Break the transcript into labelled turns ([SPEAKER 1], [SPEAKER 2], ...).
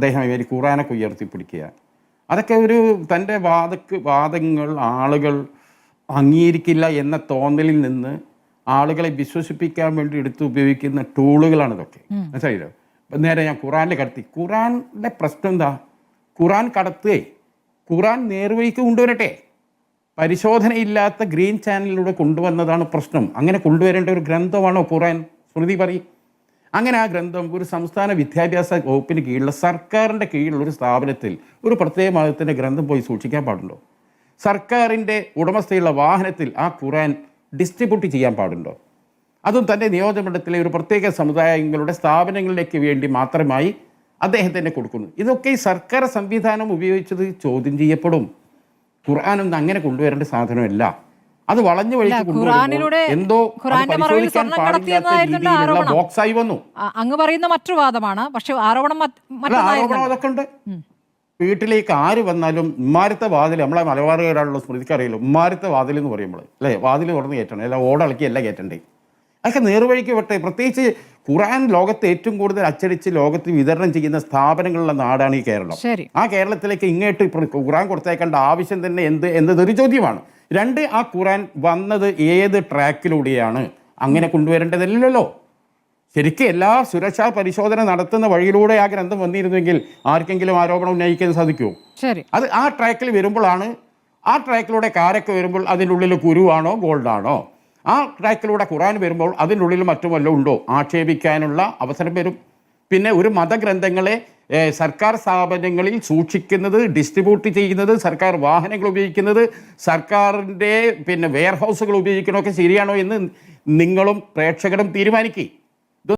[SPEAKER 1] അദ്ദേഹം ഇവർ ഖുറാനൊക്കെ ഉയർത്തിപ്പിടിക്കുക. അതൊക്കെ ഒരു തന്റെ വാദക്ക് വാദങ്ങൾ ആളുകൾ അംഗീകരിക്കില്ല എന്ന തോന്നലിൽ നിന്ന് ആളുകളെ വിശ്വസിപ്പിക്കാൻ വേണ്ടി എടുത്ത് ഉപയോഗിക്കുന്ന ടൂളുകളാണ് ഇതൊക്കെ. മനസ്സിലായില്ലോ? നേരെ ഞാൻ ഖുറാനിൽ കടത്തി. ഖുറാന്റെ പ്രശ്നം എന്താ? ഖുറാൻ കടത്തുകയെ ഖുറാൻ നേർവഴിക്ക് കൊണ്ടുവരട്ടെ. പരിശോധനയില്ലാത്ത ഗ്രീൻ ചാനലിലൂടെ കൊണ്ടുവന്നതാണ് പ്രശ്നം. അങ്ങനെ കൊണ്ടുവരേണ്ട ഒരു ഗ്രന്ഥമാണോ ഖുറാൻ സ്മൃതി പറയും. അങ്ങനെ ആ ഗ്രന്ഥം ഒരു സംസ്ഥാന വിദ്യാഭ്യാസ വകുപ്പിന് കീഴിലുള്ള സർക്കാരിന്റെ കീഴിലുള്ള ഒരു സ്ഥാപനത്തിൽ ഒരു പ്രത്യേക മതത്തിന്റെ ഗ്രന്ഥം പോയി സൂക്ഷിക്കാൻ പാടുണ്ടോ? സർക്കാരിന്റെ ഉടമസ്ഥയുള്ള വാഹനത്തിൽ ആ ഖുറാൻ ഡിസ്ട്രിബ്യൂട്ട് ചെയ്യാൻ പാടുണ്ടോ? അതും തന്റെ നിയോജകമണ്ഡലത്തിലെ ഒരു പ്രത്യേക സമുദായങ്ങളുടെ സ്ഥാപനങ്ങളിലേക്ക് വേണ്ടി മാത്രമായി അദ്ദേഹം തന്നെ കൊടുക്കുന്നു. ഇതൊക്കെ ഈ സർക്കാർ സംവിധാനം ഉപയോഗിച്ചത് ചോദ്യം ചെയ്യപ്പെടും. ഖുർആാനൊന്നും അങ്ങനെ കൊണ്ടുവരേണ്ട സാധനമല്ല. അത് വളഞ്ഞു വഴിക്ക് എന്തോ
[SPEAKER 2] മറവിൽ സ്വർണം ആരോപണം.
[SPEAKER 1] ബോക്സായി വന്നു.
[SPEAKER 2] അങ്ങ് പറയുന്ന മറ്റൊരു വാദമാണ്. പക്ഷെ ആരോപണം
[SPEAKER 1] അതൊക്കെ ഉണ്ട്. വീട്ടിലേക്ക് ആര് വന്നാലും ഉമ്മാരത്തെ വാതിൽ നമ്മളെ മലബാറുകാരാണല്ലോ സ്മൃതിക്ക് അറിയില്ല. ഉമ്മാരത്തെ വാതിൽ എന്ന് പറയുമ്പോൾ അല്ലേ? വാതിൽ തുറന്ന് കയറ്റണം. അല്ല ഓടളക്കി അല്ല കയറ്റണ്ടേ? അതൊക്കെ നേർവഴിക്ക് വിട്ടെ. പ്രത്യേകിച്ച് ഖുറാൻ ലോകത്ത് ഏറ്റവും കൂടുതൽ അച്ചടിച്ച് ലോകത്ത് വിതരണം ചെയ്യുന്ന സ്ഥാപനങ്ങളുള്ള നാടാണ് ഈ കേരളം. ആ കേരളത്തിലേക്ക് ഇങ്ങോട്ട് ഇപ്പോൾ ഖുറാൻ കൊടുത്തേക്കേണ്ട ആവശ്യം തന്നെ എന്ത് എന്നതൊരു ചോദ്യമാണ് രണ്ട് ആ ഖുറാൻ വന്നത് ഏത് ട്രാക്കിലൂടെയാണ്? അങ്ങനെ കൊണ്ടുവരേണ്ടതില്ലല്ലോ. ശരിക്കും എല്ലാ സുരക്ഷാ പരിശോധന നടത്തുന്ന വഴിയിലൂടെ ആ ഗ്രന്ഥം വന്നിരുന്നെങ്കിൽ ആർക്കെങ്കിലും ആരോപണം ഉന്നയിക്കാൻ സാധിക്കുമോ?
[SPEAKER 2] ശരി.
[SPEAKER 1] അത് ആ ട്രാക്കിൽ വരുമ്പോഴാണ് ആ ട്രാക്കിലൂടെ കാരൊക്കെ വരുമ്പോൾ അതിന്റെ ഉള്ളിൽ കുരുവാണോ ഗോൾഡാണോ? ആ ട്രാക്കിലൂടെ ഖുറാൻ വരുമ്പോൾ അതിന്റെ ഉള്ളിൽ മറ്റും വല്ലതും ഉണ്ടോ? ആക്ഷേപിക്കാനുള്ള അവസരം വരും. പിന്നെ ഒരു മതഗ്രന്ഥങ്ങളെ സർക്കാർ സ്ഥാപനങ്ങളിൽ സൂക്ഷിക്കുന്നത് ഡിസ്ട്രിബ്യൂട്ട് ചെയ്യുന്നത് സർക്കാർ വാഹനങ്ങൾ ഉപയോഗിക്കുന്നത് സർക്കാരിന്റെ പിന്നെ വെയർ ഹൗസുകൾ ഉപയോഗിക്കണമൊക്കെ ശരിയാണോ എന്ന് നിങ്ങളും പ്രേക്ഷകരും തീരുമാനിക്കുക